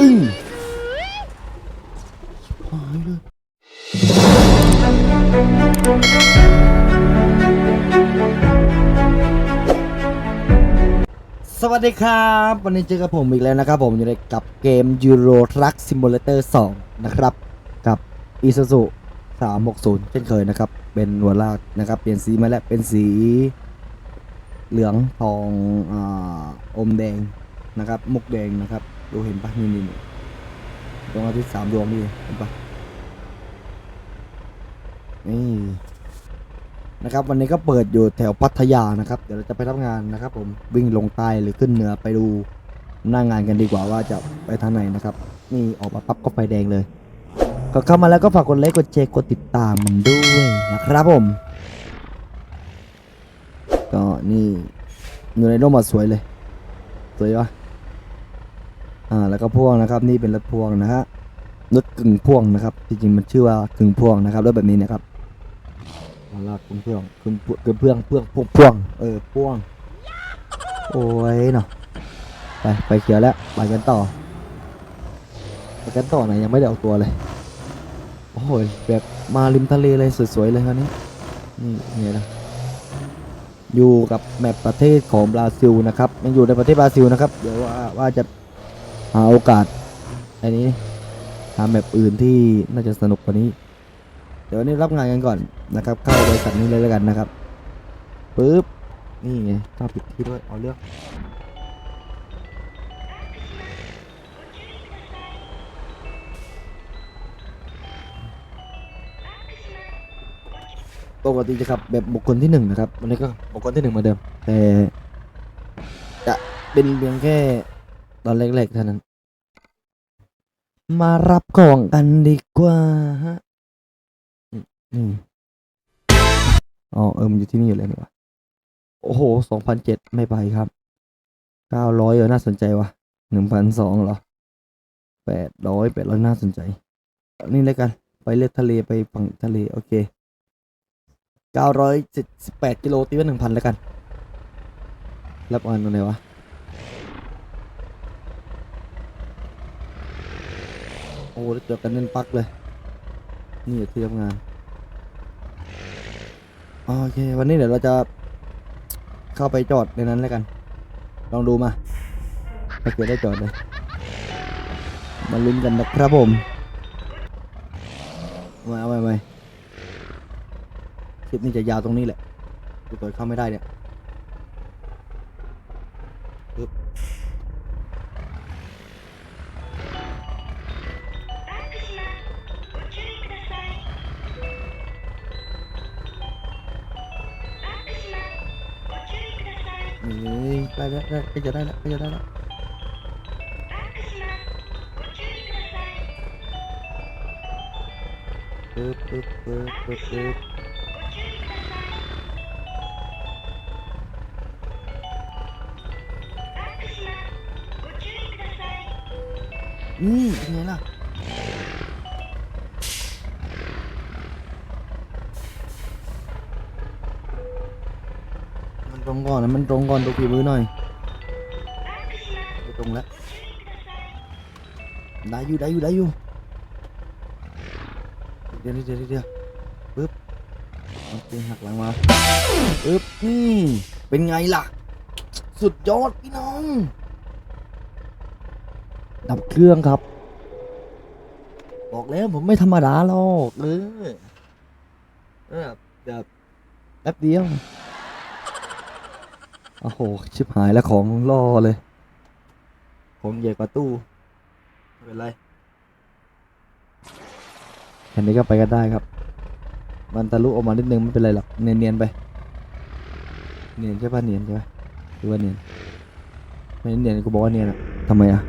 อึ้งหายเลยสวัสดีครับ วันนี้เจอกับผมอีกแล้วนะครับผมอยู่ในกับเกม Euro Truck Simulator 2 นะครับ กับ Isuzu 360 เช่นเคยนะครับ เป็นหัวลากนะครับ เปลี่ยนสีมาแล้ว เป็นสีเหลืองทองออมแดงนะครับ มุกแดงนะครับ ดูเห็นปะนี่นี่ดวงอาทิตย์สามดวงนี่เห็นปะนี่นะครับ วันนี้ก็เปิดอยู่แถวพัทยานะครับ เดี๋ยวเราจะไปทำงานนะครับ ผมวิ่งลงใต้หรือขึ้นเหนือไปดูหน้างานกันดีกว่าว่าจะไปทางไหนนะครับ นี่ออกมาปั๊บก็ไฟแดงเลย ก็เข้ามาแล้วก็ฝากกดไลค์กดแชร์กดติดตามมันด้วยนะครับผม ก็นี่อยู่ในร่มมาสวยเลย สวยปะ อ่าแล้วก็พ่วงนะครับ นี่เป็นรถพ่วงนะฮะรถกึ่งพ่วงนะครับ จริงๆมันชื่อว่ากึ่งพ่วงนะครับรถแบบนี้นะครับลากคุณเพื่องคุณเพื่งเพื่องเพื่องพ่วงพ่วงเออพ่วง โอ้ยเนาะไปไปเขียวแล้วไปกันต่อไปกันต่อไหนยังไม่ได้เอาตัวเลยโอ้โหแบบมาริมทะเลเลยสวยๆเลยคราวนี้นี่ไงนะอยู่กับแมปประเทศของบราซิลนะครับยังอยู่ในประเทศบราซิลนะครับเดี๋ยวว่าว่าจะ หาโอกาสอันนี้หาแมปอื่นที่น่าจะสนุกกว่านี้ เดี๋ยววันนี้รับงานกันก่อนนะครับ เข้าบริษัทนี้เลยแล้วกันนะครับปึ๊บนี่ไงถ้าผิดที่ด้วยเอาเรื่องปกติจะขับแบบบุคคลที่หนึ่งนะครับวันนี้ก็บุคคลที่หนึ่งเหมาเดิมแต่จะเป็นเพียงแค่ ตอนเล็กๆเท่านั้น มารับของกันดีกว่าฮะอืมอ๋อเออมันอยู่ที่นี่อยู่เลยนี่วะโอ้โหสองพันเจ็ดไม่ไปครับเก้าร้อยเออน่าสนใจวะหนึ่งพันสองเหรอแปดร้อยแปดร้อยน่าสนใจนี่เลยกัน ไปเลือกทะเลไปฝั่งทะเล โอเคเก้าร้อยเจ็ดสิบแปดกิโลตีไว้หนึ่งพันแล้วกัน รับอานตรงไหนวะ อ้เจอกันเน้นปักเลย นี่อยู่ที่ทำงาน โอเค วันนี้เดี๋ยวเราจะเข้าไปจอดในนั้นแล้วกัน ลองดูมาถ้าเกิดได้จอดเลย มาลุ้นกันนะครับผม มาเอาไปไปคลิปนี้จะยาวตรงนี้แหละกูเปิดเข้าไม่ได้เนี่ย ใกล้แล้วใกล้ใกล้จะได้แล้วใกล้จะได้แล้วปึ๊บปึ๊บปึ๊บปึ๊บปึ๊บนี่เป็นไงล่ะมันตรงก่อนนะมันตรงก่อนดูฝีมือหน่อย ได้อยู่ได้อยู่ได้อยู่ เดี๋ยวเดี๋ยวเดี๋ยวปึ๊บโอเคหักหลังมาปึ๊บนี่เป็นไงล่ะ สุดยอดพี่น้อง ดับเครื่องครับ บอกแล้วผมไม่ธรรมดาหรอกเออเออแบบแป๊บเดียวโอ้โห ชิบหายแล้วของล่อเลย ของใหญ่กว่าตู้ ไม่เป็นไรแค่นี้ก็ไปกันได้ครับ มันทะลุออกมานิดนึงไม่เป็นไรหรอก เนียนๆไป เนียนใช่ป่ะเนียนใช่ป่ะหรือว่าเนียน ไม่เนียนกูบอกว่าเนียนอะทำไมอะ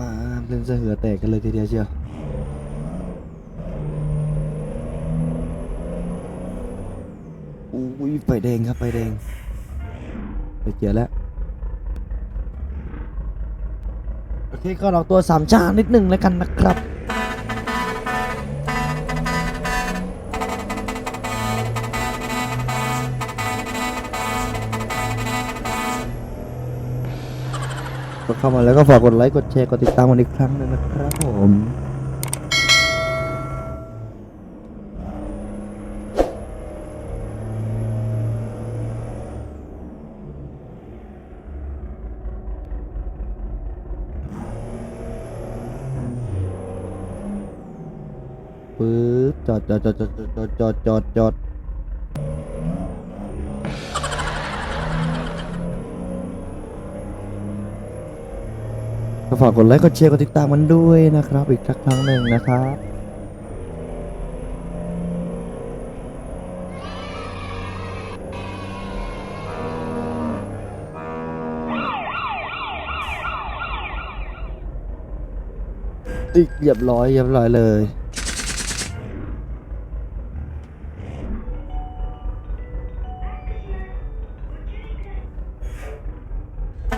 อ่าเล่นเสือแตกกันเลยทีเดียวเชียวอุ้ยไฟแดงครับไฟแดง ไปเกียร์แล้วโอเคก็ลองตัวสามชานิดหนึ่งแล้วกันนะครับก็เข้ามาแล้วก็ฝากกดไลค์กดแชร์กดติดตามกันอีกครั้งหนึงนะครับผมปึ๊บ จอดจอดจอดจอดจอดจอดจอดจอดก็ฝากกดไลค์กดแชร์กดติดตามมันด้วยนะครับ อีกสักครั้งหนึ่งนะครับเรียบร้อยเรียบร้อยเลย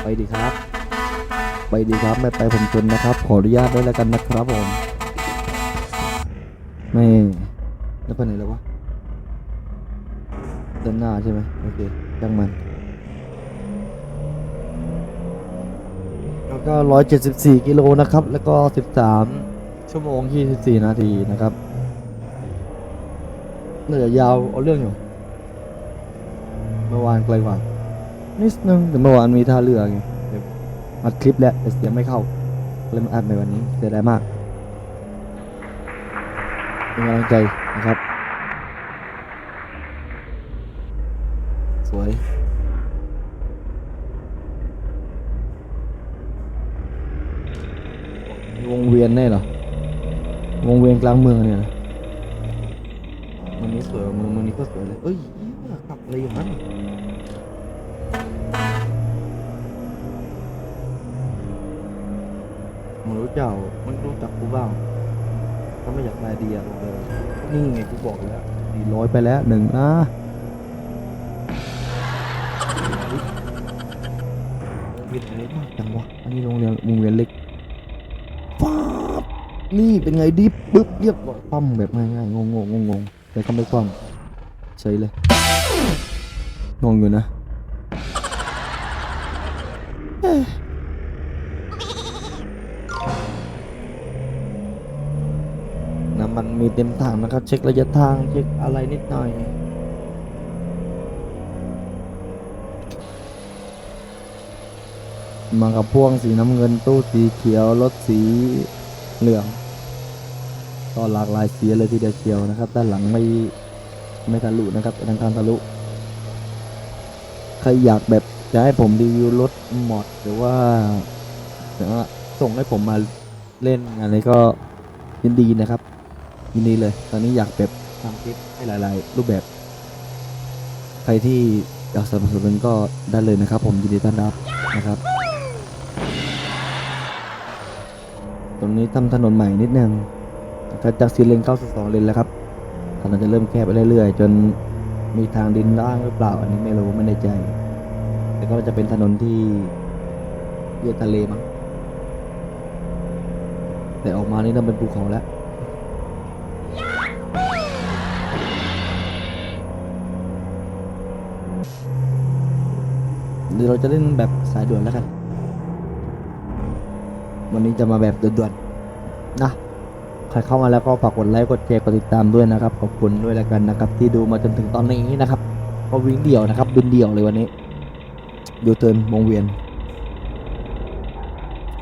ไปดีครับ ไปดีครับไม่ไปผมจนนะครับ ขออนุญาตด้วยแล้วกันนะครับผมไม่แล้วไปไหนแล้ววะด้านหน้าใช่ไหมโอเคจังมันแล้วก็ร้อยเจ็ดสิบสี่กิโลนะครับ แล้วก็สิบสามชั่วโมงยี่สิบสี่นาทีนะครับน่าจะยาวเอาเรื่องอยู่ เมื่อวานไกลกว่า นิดนึงแต่เมื่อวานมีท่าเรือไงอัดคลิปแล้วแต่เสียงไม่เข้าเลยมาอัดในวันนี้เสียดายมากเป็นกำลังใจนะครับ สวยวงเวียนแน่เหรอ วงเวียนกลางเมืองเนี่ยนะมันนี้สวยเมืองมันนี้ก็สวยเลยเอ้ยขับอะไรอย่างนั้น มึงรู้เจ้ามันรู้จักกูบ้างถ้าไม่อยากได้ดีอะบอกเลยนี่ไงกูบอกแล้วดีร้อยไปแล้วหนึ่งนะวิทย์อะไรมากจังวะอันนี้โรงเรียนโรงเรียนเล็กป๊าบนี่เป็นไงดิปึ๊บเรียบร้อยปั้มแบบง่ายๆงงๆงงๆแต่ก็ไม่คว่ำเฉยเลยงงอยู่นะ มีเต็มถังนะครับ เช็คระยะทางเช็คอะไรนิดหน่อยมากับพ่วงสีน้ำเงินตู้สีเขียวรถสีเหลืองก็หลากหลายสีเลยทีเดียวเชียวนะครับ ด้านหลังไม่ไม่ทะลุนะครับทางการทะลุใครอยากแบบจะให้ผมรีวิวรถมอดหรือว่าหรือว่าส่งให้ผมมาเล่นอะไรก็ยินดีนะครับ ยินดีเลย ตอนนี้อยากแบบทำคลิปให้หลาย ๆ รูปแบบ ใครที่อยากสนับสนุนก็ได้เลยนะครับ ผมยินดีต้อนรับนะครับ ตรงนี้ทำถนนใหม่นิดนึงก็จากสี่เลนเข้าสู่สองเลนแล้วครับถนนจะเริ่มแคบไปเรื่อย ๆ จนมีทางดินล่างหรือเปล่า อันนี้ไม่รู้ไม่แน่ใจ แต่ก็จะเป็นถนนที่เรียทะเลมั้งแต่ออกมานี่ต้องเป็นภูเขาแล้ว เดี๋ยวเราจะเล่นแบบสายด่วนแล้วกัน วันนี้จะมาแบบด่วนๆนะใครเข้ามาแล้วก็ฝากกดไลค์กดแชร์กดติดตามด้วยนะครับ ขอบคุณด้วยแล้วกันนะครับ ที่ดูมาจนถึงตอนนี้นะครับ ก็วิ่งเดี่ยวนะครับบินเดี่ยวเลยวันนี้ดูเทิร์นวงเวียน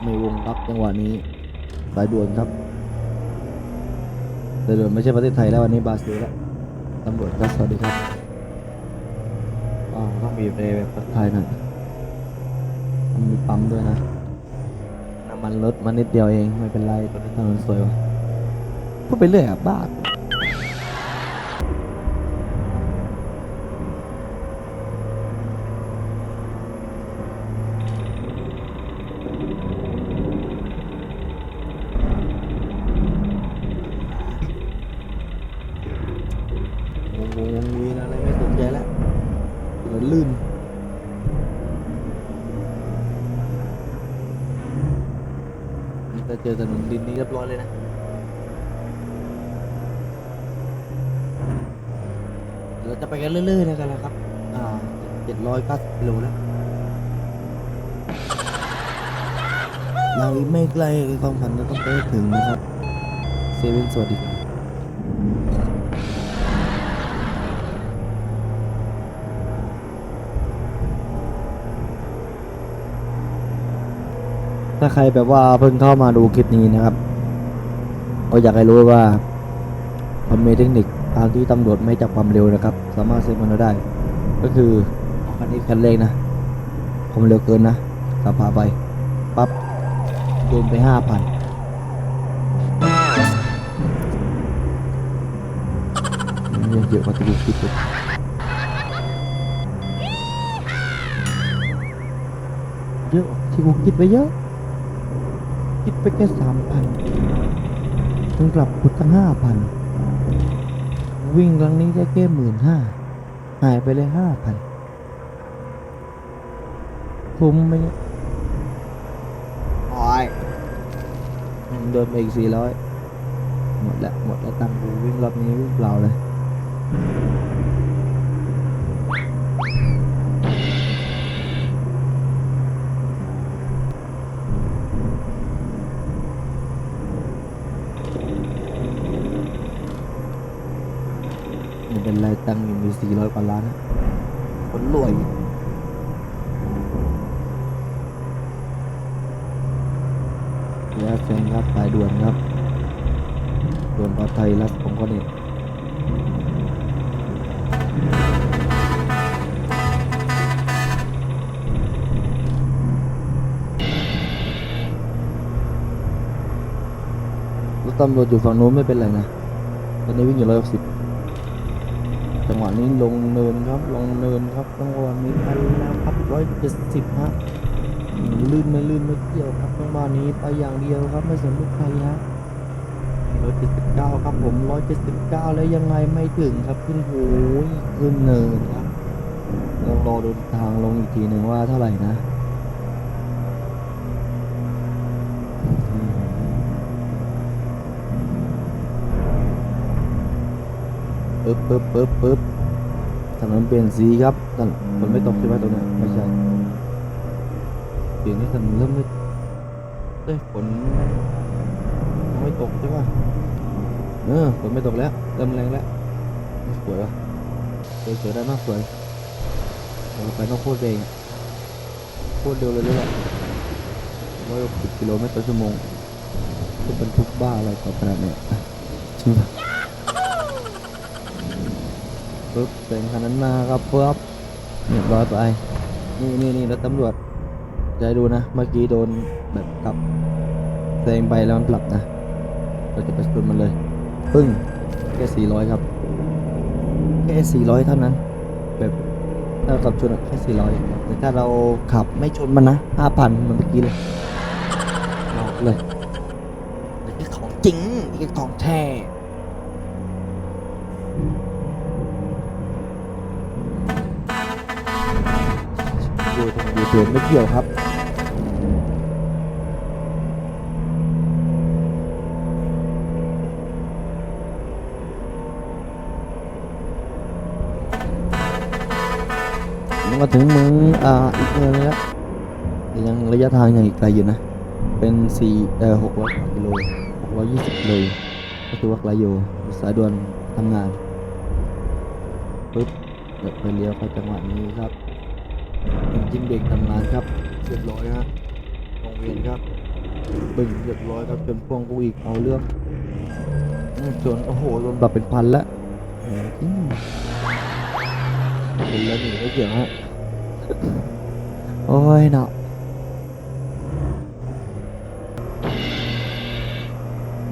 ไม่วงรับจังหวะนี้สายด่วนครับสายด่วนไม่ใช่ประเทศไทยแล้ววันนี้บราซิลแล้วตำรวจครับสวัสดีครับอ๋อต้องมีเบรแบบประเทศไทยหน่อย มีปั๊มด้วยนะน้ำมันลดมานิดเดียวเองไม่เป็นไรตอนนี้ถนนสวยว่ะพูดไปเรื่อยอะบ้าๆวงวงวงวีนอะไรไม่สนใจแล้วถนนลื่น นี่ก็ เจอถนนดินนี้เรียบร้อยเลยนะเราจะไปกันเรื่อยๆแล้วกันนะครับ อ่าเจ็ดร้อยเก้าสิบกิโลแล้วเราไม่ไกลความฝันเราต้องไปถึงนะครับ เซเว่นสวัสดีครับ ถ้าใครแบบว่าเพิ่งเข้ามาดูคลิปนี้นะครับก็อยากให้รู้ว่าผมมีเทคนิคทางที่ตำรวจไม่จับความเร็วนะครับ สามารถเซฟมันได้ ก็คือคันนี้คันเร่งนะความเร็วเกินนะขับพาไปปั๊บโดนไปห้าพันเยอะกว่าที่กูคิดเลยเยอะที่กูคิดไปเยอะ คิดไปแค่สามพันถึงกลับกูตั้งห้าพันวิ่งครั้งนี้ได้แค่หมื่นห้าหายไปเลยห้าพันคุ้มไหมเนี่ยโอ้ยเดินไปอีกสี่ร้อยหมดแล้วหมดแล้วตังค์กูวิ่งรอบนี้วิ่งเปล่าเลย เป็นไรตังค์ยังมีสี่ร้อยกว่าล้าน คนรวยยาเซนครับสายด่วนครับด่วนปลอดภัยรัฐผมก็เนี่ยรถตำรวจอยู่ฝั่งโน้นไม่เป็นไรนะ ตอนนี้วิ่งอยู่ร้อยหกสิบ จังหวะนี้ลงเนินครับ ลงเนินครับจังหวะนี้ไปแล้วครับร้อยเจ็ดสิบฮะลื่นไม่ลื่นไม่เกี่ยวครับจังหวะนี้ไปอย่างเดียวครับไม่สนลูกใครฮะร้อยเจ็ดสิบเก้าครับผมร้อยเจ็ดสิบเก้าแล้วยังไงไม่ถึงครับขึ้นโหยขึ้นเนินครับลองรอดูทางลงอีกทีหนึ่งว่าเท่าไหร่นะ ปึ๊บปึ๊บปึ๊บปึ๊บถนนเปลี่ยนสีครับถนนฝนไม่ตกใช่ไหมตรงเนี้ยไม่ใช่เปลี่ยนให้ถนนเริ่มไม่เอ้ยฝนไม่ตกใช่ป่ะเออฝนไม่ตกแล้วเริ่มแรงแล้วสวยว่ะสวยสวยได้มากสวยเราไปต้องโคตรเร็วอะโคตรเร็วเลยเลยแหละร้อยหกสิบกิโลเมตรต่อชั่วโมงจะเป็นทุกบ้าอะไรต่อขนาดเนี้ยจริงป่ะ ปึ๊บเสียงคันนั้นมาครับปึ๊บเรียบร้อยไป นี่นี่นี่รถตำรวจให้ดูนะ เมื่อกี้โดนแบบกลับแซงไปแล้วมันปรับนะ เราจะไปชนมันเลย ปึ้ง แค่สี่ร้อยครับ แค่สี่ร้อยเท่านั้น แบบถ้าขับชนแค่สี่ร้อยแต่ถ้าเราขับไม่ชนมันนะห้าพันมันเมื่อกี้เลยเอาเลยนี่คือของจริงนี่คือของแท้ อยู่ตรงอยู่ตัวไม่เกี่ยวครับมันก็ถึงมืออ่าอีกเมืองนึงแล้วยังระยะทางยังอีกไกลอยู่นะ เป็นสี่เอ่อหกร้อยกิโลหกร้อยยี่สิบเลยก็ถือว่าไกลอยู่สายด่วนทำงานปึ๊บเดี๋ยวไปเลี้ยวเข้าจังหวะนี้ครับ จริงเบรกทำงานครับเรียบร้อยฮะวงเวียนครับบึ้งเรียบร้อยครับจนพวงกูอีกเอาเรื่องจนโอ้โหรวมแบบเป็นพันล้วโอ้โหจริงเห็นแล้วหนีไม่เกี่ยวฮะโอ้ยเนาะ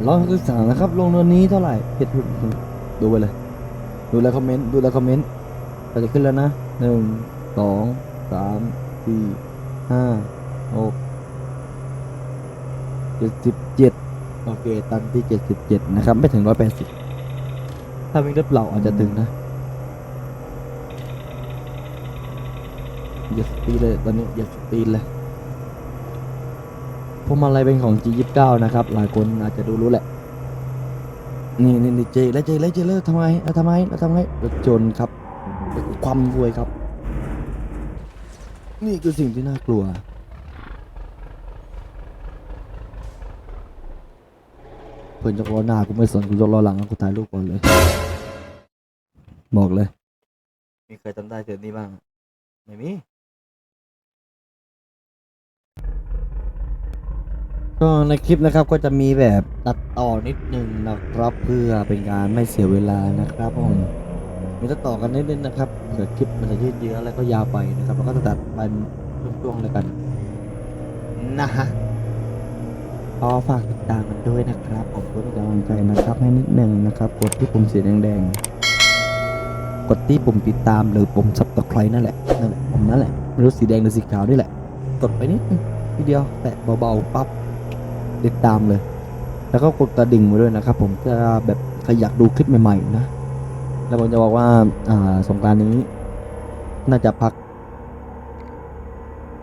ร้อยหกสิบสามนะครับ ลงเนินนี้เท่าไหร่เห็ดดูไปเลย ดูแลคอมเมนต์ ดูแลคอมเมนต์เราจะขึ้นแล้วนะหนึ่งสอง สามสี่ห้าหกเจ็ดสิบเจ็ดโอเค ตันที่เจ็ดสิบเจ็ดนะครับ ไม่ถึงร้อยแปดสิบถ้ามีรถเปล่าอาจจะถึงนะอย่าสปีดเลยตอนนี้อย่าสปีดเลยพวกมันอะไรเป็นของ G29 นะครับ หลายคนอาจจะดูรู้แหละ นี่นี่เจแล้วเจแล้วเจแล้วทำไมแล้วทำไมแล้วทำไงรถจนครับความรวยครับ นี่คือสิ่งที่น่ากลัว เพื่อนจะรอหน้ากูไม่สนกูจะรอหลังกูถ่ายรูปก่อนเลย บอกเลย มีใครจำได้เจอนี่บ้าง ไม่มี ก็ในคลิปนะครับก็จะมีแบบตัดต่อนิดนึงนะครับ เพื่อเป็นการไม่เสียเวลานะครับผม มีตัดต่อกันนิดนึงนะครับเผื่อคลิปมันจะยืดเยื้อแล้วก็ยาวไปนะครับแล้วก็จะตัดเป็นช่วงๆเลยกันนะฮะก็ฝากติดตามกันด้วยนะครับผมเพื่อเป็นกำลังใจนะครับให้นิดนึงนะครับ กดที่ปุ่มสีแดงๆ กดที่ปุ่มติดตามหรือปุ่ม subscribe นั่นแหละนั่นแหละปุ่มนั่นแหละไม่รู้สีแดงหรือสีขาวนี่แหละ กดไปนิดนึงทีเดียวแตะเบาๆปั๊บติดตามเลย แล้วก็กดกระดิ่งไว้ด้วยนะครับ ผมจะแบบใครอยากดูคลิปใหม่ๆนะ แล้วผมจะบอกว่าอ่าสงกรารนี้ น่าจะพัก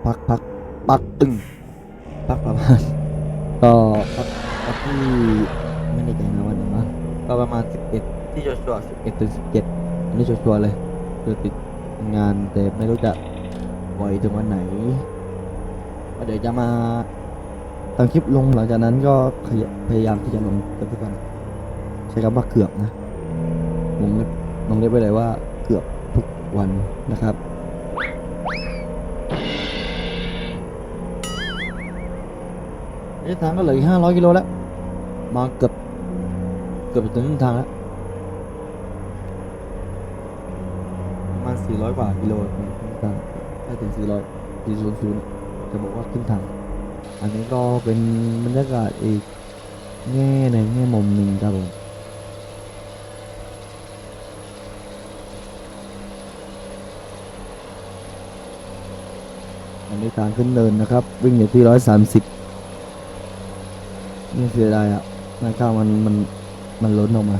พักพักพักตึงพักประมาณก็พักพักที่ไม่แน่ใจนะวันไหนวะก็ประมาณ11ที่ชัวร์ๆ11ถึง17อันนี้ชัวร์ๆเลยคือติดงานแต่ไม่รู้จะปล่อยถึงวันไหนก็เดี๋ยวจะมาทำคลิปลงหลังจากนั้นก็พยายามที่จะลงกับทุกวันใช้คำว่าเกือบนะลงเล็บ ลงเล็บไว้เลยว่าเกือบทุกวันนะครับระยะทางก็เหลืออีกห้าร้อยกิโลแล้ว มาเกือบเกือบถึงครึ่งทางแล้วประมาณสี่ร้อยกว่ากิโลถ้าถึงสี่ร้อยสี่ศูนย์ศูนย์จะบอกว่าครึ่งทาง อันนี้ก็เป็นบรรยากาศอีกแง่ในงแง่มุมหนึ่งครับผม อันนี้ทางขึ้นเนินนะครับ วิ่งอยู่ที่ร้อยสามสิบนี่เสียดายอะหน้าข้างมันมันมันล้นออกมา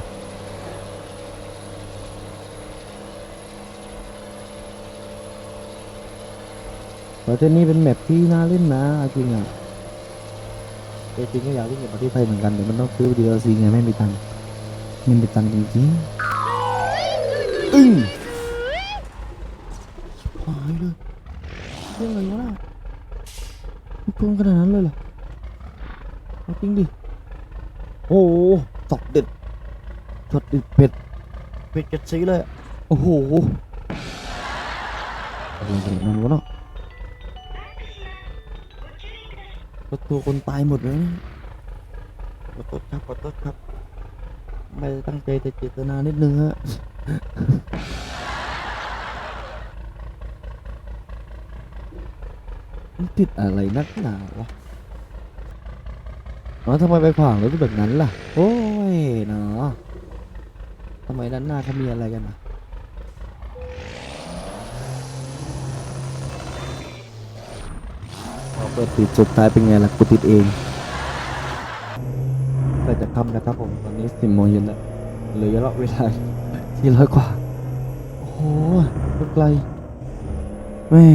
ประเทศนี้เป็นแมปที่น่าเล่นนะจริงอะแต่จริงก็อยากเล่นกับประเทศไทยเหมือนกันแต่มันต้องซื้อ DLC ไงไม่มีตังค์ไม่มีตังค์จริงๆอึ้ง พิ่มขนาดนั้นเลยเหรอเอาจริงดิ โอ้โหสดเด็ดสดเด็ดเป็ด เป็ดกระชีเลยอะโอ้โหอะไรขนาดนั้นวะเนาะรถทัวร์คนตายหมดเลยนะขอโทษครับขอโทษครับ ไม่ได้ตั้งใจแต่เจตนานิดนึงฮะ มัน ติดอะไรนักหนาวะอ๋อทำไมไปขวางรถแบบนั้นล่ะ โอ้ยเนาะทำไมด้านหน้าเขามีอะไรกันนะพอเปิดปิดสุดท้ายเป็นไงล่ะกูติดเองก็จะค่ำนะครับผมตอนนี้สิบโมงเย็นแล้วเหลือระยะเวลาที่ร้อยกว่า โอ้โหไกลแม่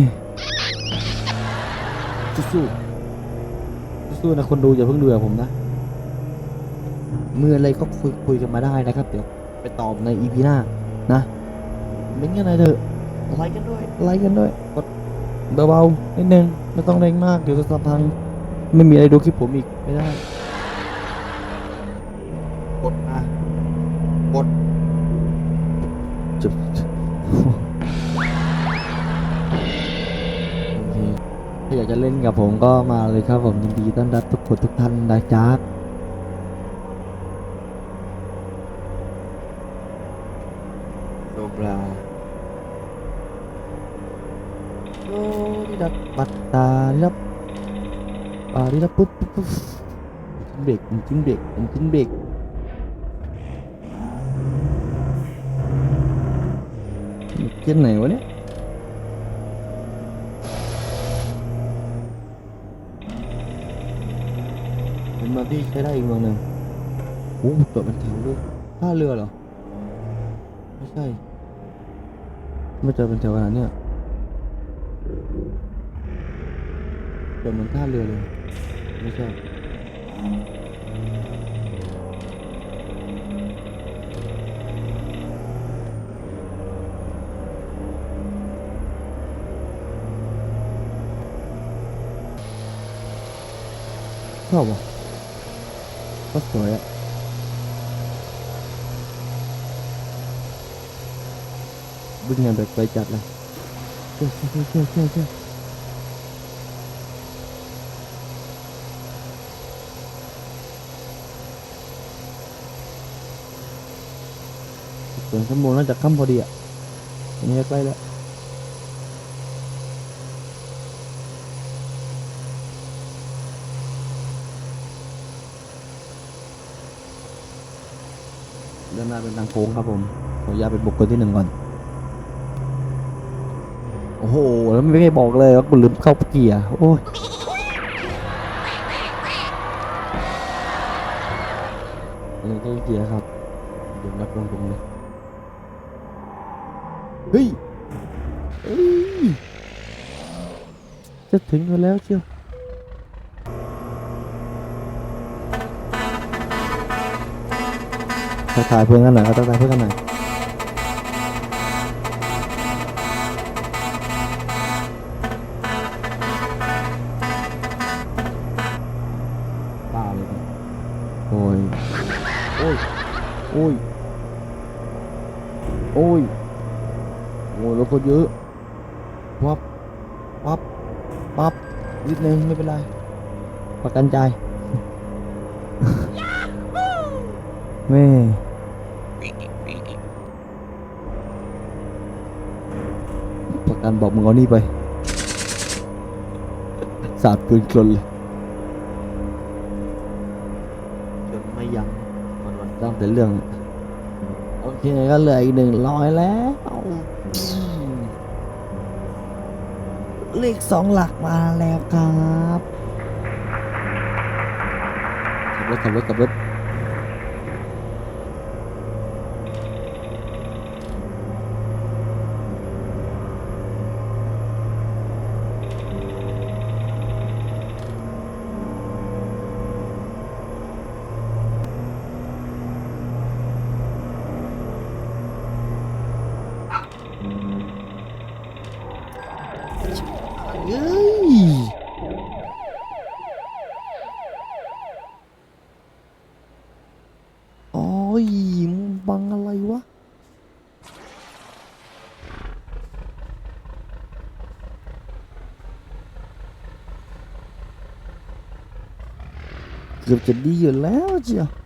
สู้ๆสู้ๆนะคนดูอย่าเพิ่งดูกับผมนะมืออะไรก็คุยคุยกันมาได้นะครับ เดี๋ยวไปตอบในอีพีหน้านะเม้นกันหน่อยเถอะไลค์กันด้วยไลค์กันด้วยกดเบาๆนิดนึงไม่ต้องเร่งมากเดี๋ยวจะสับพัง ไม่มีอะไรดูคลิปผมอีกไม่ได้ กจะเล่นกับผมก็มาเลยครับผมยินดีต้อนรับทุกคนทุกท่านนะจ๊ะโดบราโอ้ดิดับบัตตาดิดับอ่าดิดับปุ๊บปุ๊บปุ๊บเบรกจริงเบรกจริงเบรกเจ็ดไหนวะเนี่ย เมืองที่ใช้ได้อีกเมืองหนึ่งโอ้จอดเป็นแถวด้วยท่าเรือเหรอ ไม่ใช่ ไม่เจอเป็นแถวขนาดเนี้ยจอดเหมือนท่าเรือเลย ไม่ใช่ชอบว่ะ ก็สวยอะบึ้งเงานแบบไปจัดเลยเชื่อเชื่เชื่เชื่เชื่ส่วนข้าบนน่าจะข้ามพอดีอะอันนี้ใกล้แล้ว เดินหน้าเป็นทางโค้งครับผมขออนุญาตไปบุกคนที่หนึ่งก่อน โอ้โห แล้วไม่ได้บอกเลยว่ากูลืมเข้าเกียร์ โอ้ยลืมเข้าเกียร์ครับเดี๋ยวรับลงตรงเลยเฮ้ยเฮ้ยจะถึงกันแล้วเชียว ทักทายเพื่อนกันหน่อยครับทักทายเพื่อนกันหน่อยบ้าเลยเนี่ยโอ้ย โอ้ย โอ้ย โอ้ย โอ้ยรถคนเยอะวับวับวับนิดนึงไม่เป็นไร ประกันใจ แม่ ประกันบอกมึงเอานี่ไป สาดปืนกลนเลยจนไม่ยั้งวันวันตั้งแต่เรื่อง โอเคก็เหลืออีกหนึ่งร้อยแล้ว เลขสองหลักมาแล้วครับ ขับรถขับรถขับรถเอ้ย โอ้ยมึงบังอะไรวะเกือบจะดีอยู่แล้วเจียวว่า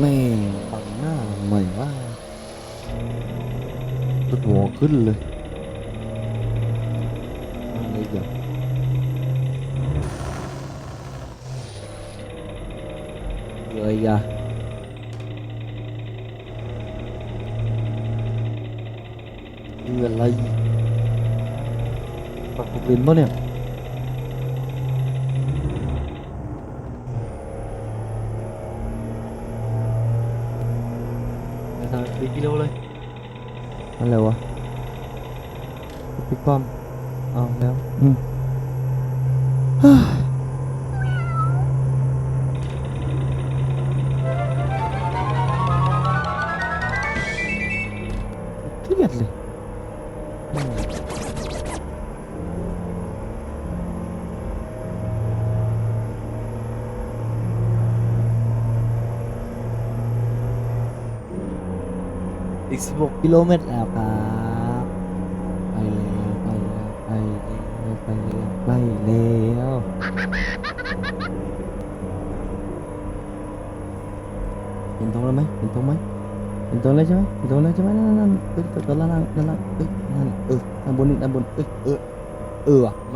แม่งบังหน้าใหม่ว่าตัวหัวขึ้นเลยอะไรอย่างเลยอะคืออะไรปักปุกลินปะเนี่ย ไปทางสี่กิโลเลย อะไรวะปิดป้อมเอาแล้วอืมเฮ้ยเครียดเลยอืมอีก16กิโลเมตรแล้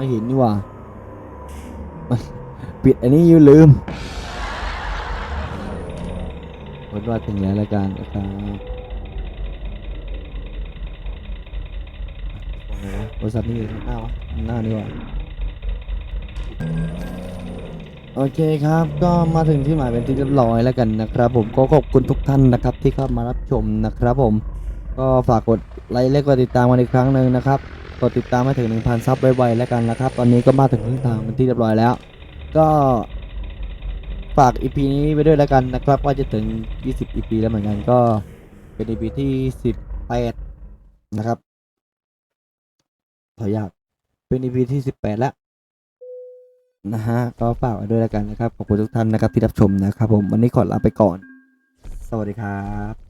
ไม่เห็นนี่ว่ามันปิดอันนี้อยู่ลืมวัดว่าถึงแล้วละกันนะครับบริษัทนี้อยู่ข้างหน้าวะหน้านี่ว่าโอเคครับ ก็มาถึงที่หมายเป็นที่เรียบร้อยแล้วกันนะครับ ผมก็ขอบคุณทุกท่านนะครับที่เข้ามารับชมนะครับ ผมก็ฝากกดไลค์และกดติดตามกันอีกครั้งหนึ่งนะครับ ดติดตามให้ถึง 1,000 ซับไวๆแล้วกันนะครับ ตอนนี้ก็มาถึงครึ่งทางเป็นที่เรียบร้อยแล้ว ก็ฝาก EP นี้ไปด้วยแล้วกันนะครับ ว่าจะถึง 20 EP แล้วเหมือนกันก็เป็น EP ที่ 18 นะครับขออนุญาตเป็น EP ที่ 18 แล้วนะฮะก็ฝากไว้ด้วยแล้วกันนะครับ ขอบคุณทุกท่านนะครับที่รับชมนะครับผมวันนี้ขอลาไปก่อน สวัสดีครับ